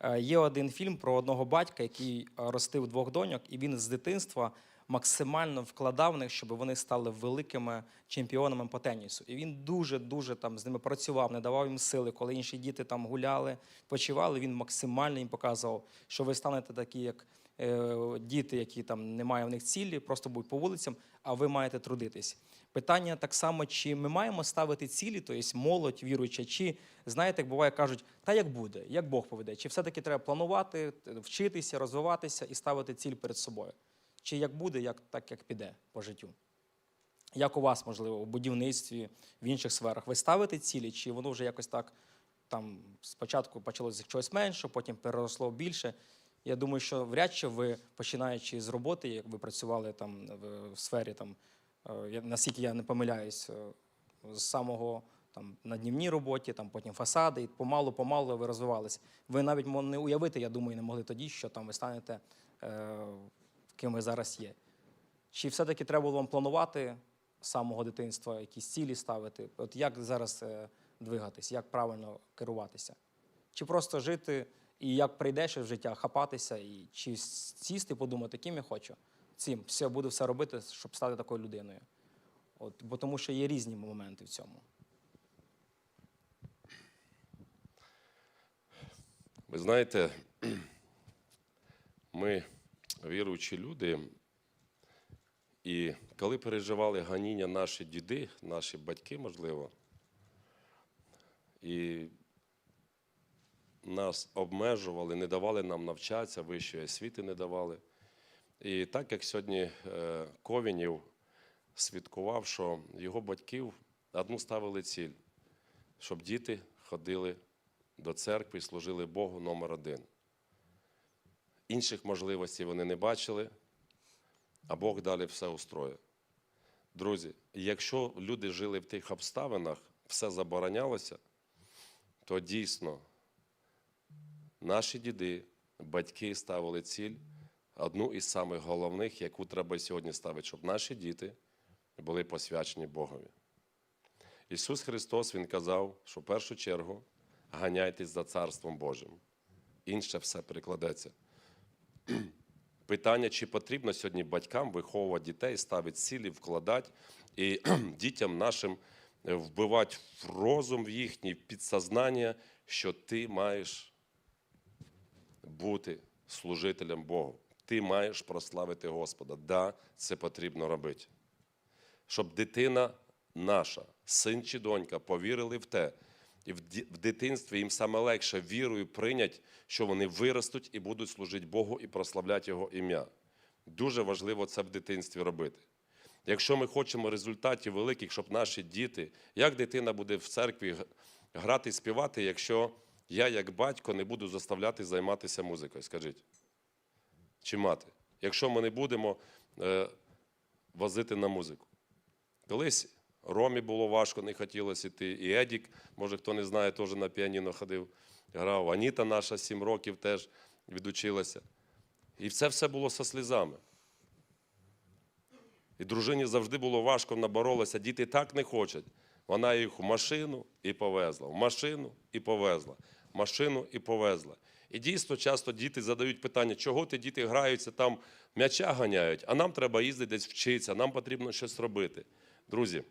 Е, Є один фільм про одного батька, який е, ростив двох доньок, і він з дитинства максимально вкладав в них, щоб вони стали великими чемпіонами по тенісу. І він дуже дуже там з ними працював, не давав їм сили. Коли інші діти там гуляли, почивали, він максимально їм показував, що ви станете такі, як е, діти, які там немає в них цілі, просто будуть по вулицям, а ви маєте трудитись. Питання так само, чи ми маємо ставити цілі, тобто молодь віруюча, чи знаєте, як буває, кажуть, та як буде, як Бог поведе, чи все-таки треба планувати, вчитися, розвиватися і ставити ціль перед собою. Чи як буде, як так як піде по життю? Як у вас, можливо, у будівництві, в інших сферах? Ви ставите цілі, чи воно вже якось так там спочатку почалося чогось менше, потім переросло більше? Я думаю, що вряд чи ви, починаючи з роботи, як ви працювали там в, сфері, там, е, наскільки я не помиляюсь, е, з самого там, на днівній роботі, там, потім фасади, і помалу-помалу ви розвивались. Ви навіть не уявити, я думаю, не могли тоді, що там ви станете е, ким ви зараз є. Чи все-таки треба було вам планувати з самого дитинства, якісь цілі ставити? От як зараз е, двигатись, як правильно керуватися? Чи просто жити і як прийдеш в життя, хапатися, і чи сісти, подумати, ким я хочу? Цим все буду все робити, щоб стати такою людиною. От, бо тому що є різні моменти в цьому. Ви знаєте, ми віруючі люди, і коли переживали ганіння наші діди, наші батьки, можливо, і нас обмежували, не давали нам навчатися, вищої освіти не давали. І так як сьогодні е, Ковінів свідкував, що його батьків одну ставили ціль, щоб діти ходили до церкви і служили Богу номер один. Інших можливостей вони не бачили, а Бог далі все устроїв. Друзі, якщо люди жили в тих обставинах, все заборонялося, то дійсно наші діди, батьки ставили ціль, одну із самих головних, яку треба сьогодні ставити, щоб наші діти були посвячені Богові. Ісус Христос Він казав, що в першу чергу ганяйтесь за Царством Божим. Інше все прикладеться. Питання, чи потрібно сьогодні батькам виховувати дітей, ставити цілі, вкладати і дітям нашим е, вбивати в розум в їхнє підсознання, що ти маєш бути служителем Богу. Ти маєш прославити Господа. Да, це потрібно робити. Щоб дитина наша, син чи донька, повірили в те, і в дитинстві їм саме легше вірою прийнять, що вони виростуть і будуть служити Богу і прославляти Його ім'я. Дуже важливо це в дитинстві робити. Якщо ми хочемо результатів великих, щоб наші діти, як дитина буде в церкві грати співати, якщо я, як батько, не буду заставляти займатися музикою, скажіть? Чи мати? Якщо ми не будемо е, возити на музику. Колись Ромі було важко, не хотілося йти. І Едік, може хто не знає, теж на піаніно ходив, грав. Аніта наша сім років теж відучилася. І це все було со слізами. І дружині завжди було важко, вона боролася. Діти так не хочуть. Вона їх в машину і повезла, в машину і повезла, в машину і повезла. І дійсно часто діти задають питання, чого ти діти граються там, м'яча ганяють, а нам треба їздити десь вчитися, нам потрібно щось робити. Друзі,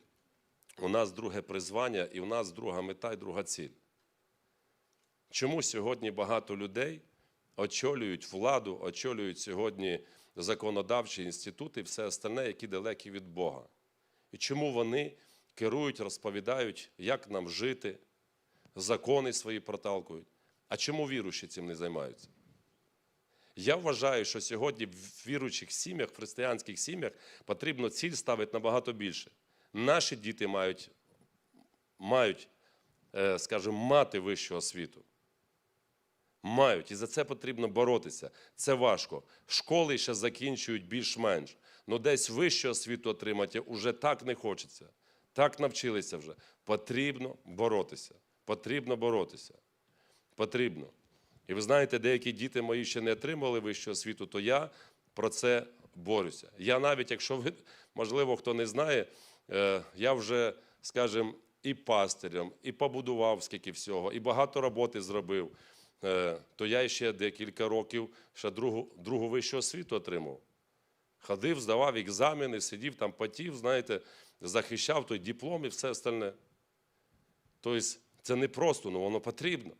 у нас друге призвання, і у нас друга мета і друга ціль. Чому сьогодні багато людей очолюють владу, очолюють сьогодні законодавчі інститути і все остальне, які далекі від Бога? І чому вони керують, розповідають, як нам жити, закони свої проталкують? А чому віруючі цим не займаються? Я вважаю, що сьогодні в віруючих сім'ях, в християнських сім'ях потрібно ціль ставити набагато більше. Наші діти мають, мають е, скажімо, мати вищу освіту. Мають. І за це потрібно боротися. Це важко. Школи ще закінчують більш-менш. Ну десь вищу освіту отримати вже так не хочеться. Так навчилися вже. Потрібно боротися. Потрібно боротися. Потрібно. І ви знаєте, деякі діти мої ще не отримали вищу освіту, то я про це борюся. Я навіть, якщо ви, можливо, хто не знає, я вже, скажімо, і пастирем, і побудував скільки всього, і багато роботи зробив. е, то я ще декілька років ще другу, другу вищу освіту отримав. Ходив, здавав екзамени, сидів там, потів, знаєте, захищав той диплом і все остальне. Тобто це не просто, ну воно потрібно.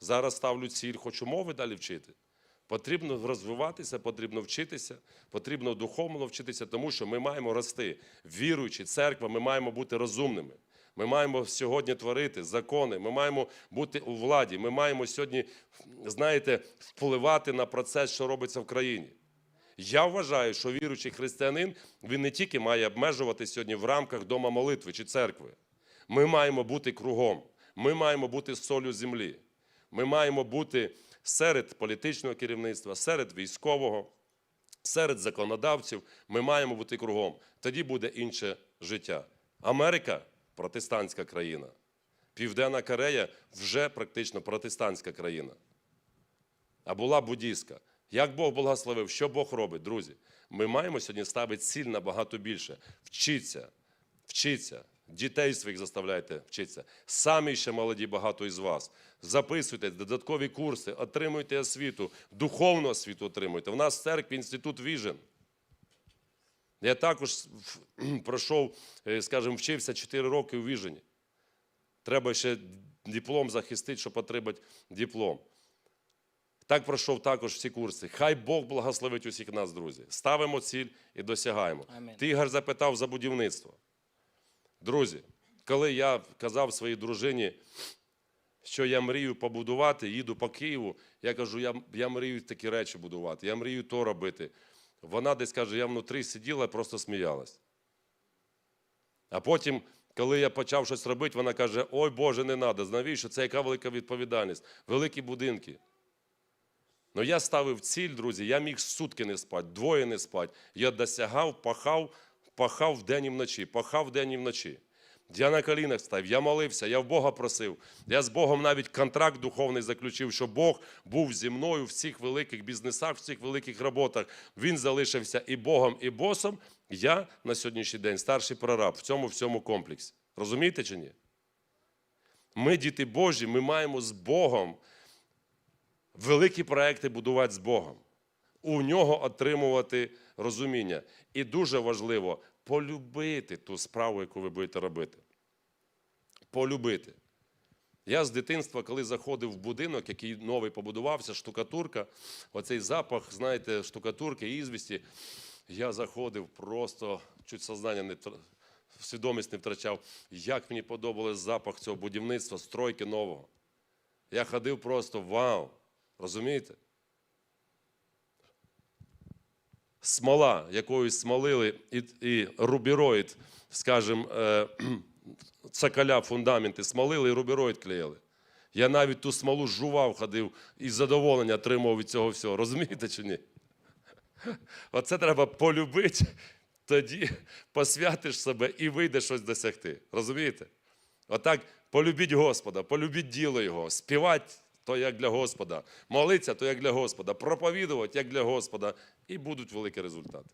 Зараз ставлю ціль, хочу мови далі вчити. Потрібно розвиватися, потрібно вчитися, потрібно духовно вчитися, тому що ми маємо рости. Віруючи, церква, ми маємо бути розумними. Ми маємо сьогодні творити закони, ми маємо бути у владі, ми маємо сьогодні, знаєте, впливати на процес, що робиться в країні. Я вважаю, що віруючий християнин він не тільки має обмежувати сьогодні в рамках дома молитви чи церкви. Ми маємо бути кругом. Ми маємо бути солью землі. Ми маємо бути серед політичного керівництва, серед військового, серед законодавців. Ми маємо бути кругом. Тоді буде інше життя. Америка протестантська країна. Південна Корея вже практично протестантська країна а була буддійська. Як Бог благословив, що Бог робить, друзі? Ми маємо сьогодні ставити ціль набагато більше. Вчіться, вчіться. Дітей своїх заставляйте вчитися. Самі ще молоді, багато із вас. Записуйте додаткові курси, отримуйте освіту, духовну освіту отримуйте. У нас в церкві інститут Віжен. Я також пройшов, е, скажімо, вчився 4 роки у Віжені. Треба ще диплом захистити, щоб отримати диплом. Так пройшов також всі курси. Хай Бог благословить усіх нас, друзі. Ставимо ціль і досягаємо. Амінь. Тигр запитав за будівництво. Друзі, коли я казав своїй дружині, що я мрію побудувати, їду по Києву, я кажу, я, я мрію такі речі будувати, я мрію то робити. Вона десь каже, я внутрі сиділа і просто сміялась. А потім, коли я почав щось робити, вона каже: Ой Боже, не треба, навіщо? Це яка велика відповідальність, великі будинки. Ну я ставив ціль, друзі, я міг сутки не спати, двоє не спати. Я досягав, пахав, пахав вдень і вночі, пахав вдень і вночі. Я на колінах став, я молився, я в Бога просив. Я з Богом навіть контракт духовний заключив, що Бог був зі мною в цих великих бізнесах, в цих великих роботах. Він залишився і Богом, і босом. Я на сьогоднішній день старший прораб в цьому всьому комплексі. Розумієте чи ні? Ми, діти Божі, ми маємо з Богом великі проекти будувати з Богом, у нього отримувати розуміння. І дуже важливо полюбити ту справу, яку ви будете робити. Полюбити. Я з дитинства, коли заходив в будинок, який новий побудувався, штукатурка, оцей запах, знаєте, штукатурки, ізвісті, я заходив просто, чуть сознання не свідомість не втрачав, як мені подобався запах цього будівництва, стройки нового. Я ходив просто вау. Розумієте? Смола, якою смолили, і, і рубіроїд, скажімо, е, цоколя, фундаменти смолили і рубіроїд клеїли. Я навіть ту смолу жував, ходив і задоволення отримував від цього всього. Розумієте чи ні? Оце треба полюбити, тоді посвятиш себе і вийде щось досягти. Розумієте? Отак полюбіть Господа, полюбіть діло Його, співати то як для Господа, молиться, то як для Господа, проповідувати як для Господа, і будуть великі результати.